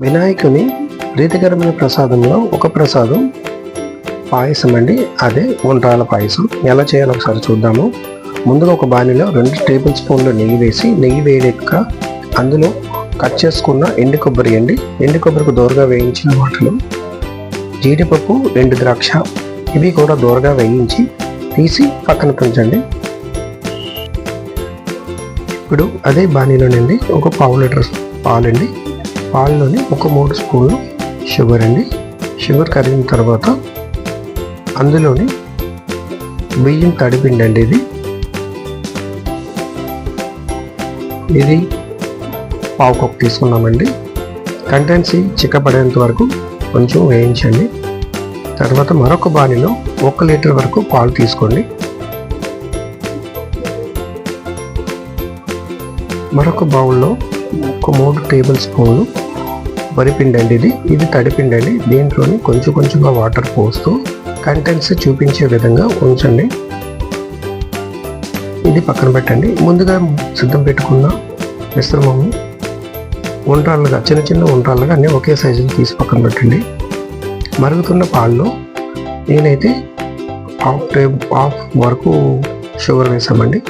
వినాయకుని ప్రీతికరమైన ప్రసాదంలో ఒక ప్రసాదం పాయసం అండి. అదే ఉండ్రాల పాయసం. ఎలా చేయాలో ఒకసారి చూద్దాము. ముందుగా ఒక బాణీలో రెండు టేబుల్ స్పూన్లు నెయ్యి వేసి నెయ్యి వేడెక్క అందులో కట్ చేసుకున్న ఎండు కొబ్బరి అండి. ఎండు కొబ్బరికి దూరగా వేయించిన వాటిలో జీడిపప్పు ఎండు ద్రాక్ష ఇవి కూడా దూరగా వేయించి తీసి పక్కన పెంచండి. ఇప్పుడు అదే బాణీలోనండి. ఒక పావు లీటర్ పాలండి. పాల్లోని ఒక మూడు స్పూన్లు షుగర్ అండి. షుగర్ కరిగిన తర్వాత అందులోని బియ్యం తడిపిండి అండి ఇది. ఇది పావు కప్పు తీసుకున్నామండి. కంటెన్సీ చిక్కపడేంత వరకు కొంచెం వేయించండి. తర్వాత మరొక బాణిలో ఒక లీటర్ వరకు పాలు తీసుకోండి. మరొక బౌల్లో ఒక మూడు టేబుల్ స్పూన్లు వరిపిండి అండి ఇది. ఇది తడిపిండి అండి. దీంట్లోని కొంచెం కొంచెంగా వాటర్ పోస్తూ కంటెంట్స్ చూపించే విధంగా ఉంచండి. ఇది పక్కన పెట్టండి. ముందుగా సిద్ధం పెట్టుకున్న మిశ్రమము ఉండ్రాళ్ళుగా చిన్న చిన్న ఉండ్రాళ్ళుగా అన్నీ ఒకే సైజులు తీసి పక్కన పెట్టండి. మరుగుతున్న పాల్లో నేనైతే హాఫ్ టేబుల్ హాఫ్ వరకు షుగర్ వేసామండి.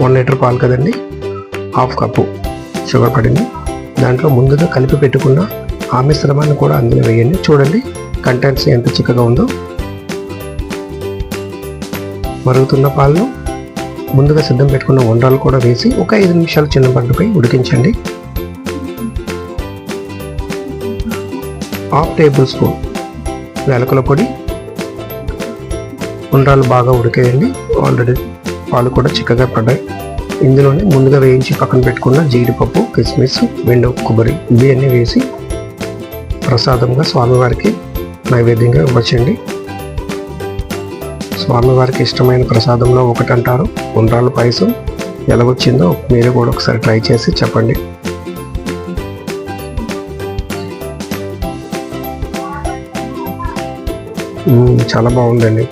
వన్ లీటర్ పాలు కదండి. హాఫ్ కప్పు షుగర్ పడింది. దాంట్లో ముందుగా కలిపి పెట్టుకున్న ఆ మిశ్రమాన్ని కూడా అందులో వేయండి. చూడండి కంటెంట్స్ ఎంత చిక్కగా ఉందో. మరుగుతున్న పాలను ముందుగా సిద్ధం పెట్టుకున్న వండ్రాలు కూడా వేసి ఒక ఐదు నిమిషాలు చిన్న బండపై ఉడికించండి. హాఫ్ టేబుల్ స్పూన్ వెలకల పొడి. ఉండ్రాలు బాగా ఉడికేయండి. ఆల్రెడీ పాలు కూడా చిక్కగా పడ్డాయి. ఇందులోనే ముందుగా వేయించి పక్కన పెట్టుకున్న జీడిపప్పు కిస్మిస్ వెండు కొబ్బరి ఇవన్నీ వేసి ప్రసాదంగా స్వామివారికి నైవేద్యంగా ఇవ్వచ్చండి. స్వామివారికి ఇష్టమైన ప్రసాదంలో ఒకటి అంటారు ఉండ్రాల పాయసం. ఎలా వచ్చిందో మీరు కూడా ఒకసారి ట్రై చేసి చెప్పండి. చాలా బాగుందండి.